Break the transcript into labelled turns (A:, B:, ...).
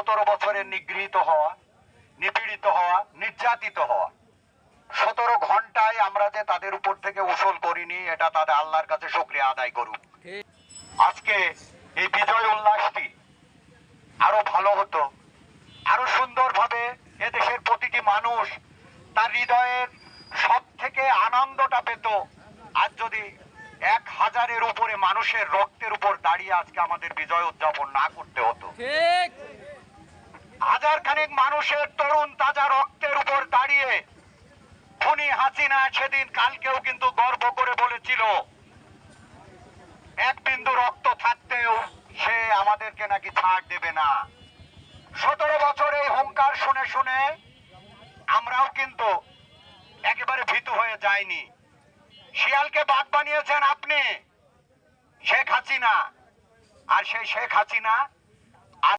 A: সতেরো বছরের নিগৃহীত হওয়া, নিপীড়িত হওয়া, নির্যাতিত হওয়া। সতেরো ঘন্টায় আমরা যে তাদের উপর থেকে উসল করিনি, এটা তাদের আল্লাহর কাছে শুক্রিয়া আদায় করুক। আজকে এই বিজয় উল্লাসটি আরও ভালো হতো, আরও সুন্দরভাবে এদেশের প্রতিটি মানুষ তার হৃদয়ের সব থেকে আনন্দটা পেত। আজ যদি এক হাজারের উপরে মানুষের রক্তের উপর দাঁড়িয়ে আজকে আমাদের বিজয় উদযাপন না করতে হতো। খানেক মানুষের তরুণ তাজা রক্তের উপর দাঁড়িয়ে। খুনি হাসিনা সেদিন কালকেও কিন্তু গর্ব করে বলেছিল, এক বিন্দু রক্ত থাকতেও সে আমাদেরকে নাকি ছাড় দেবে না। সতেরো বছর এই হুঙ্কার শুনে শুনে আমরাও কিন্তু একেবারে ভীতু হয়ে যাইনি। শিয়ালকে বাদ বানিয়েছেন আপনি, শেখ হাসিনা। আর সেই শেখ হাসিনা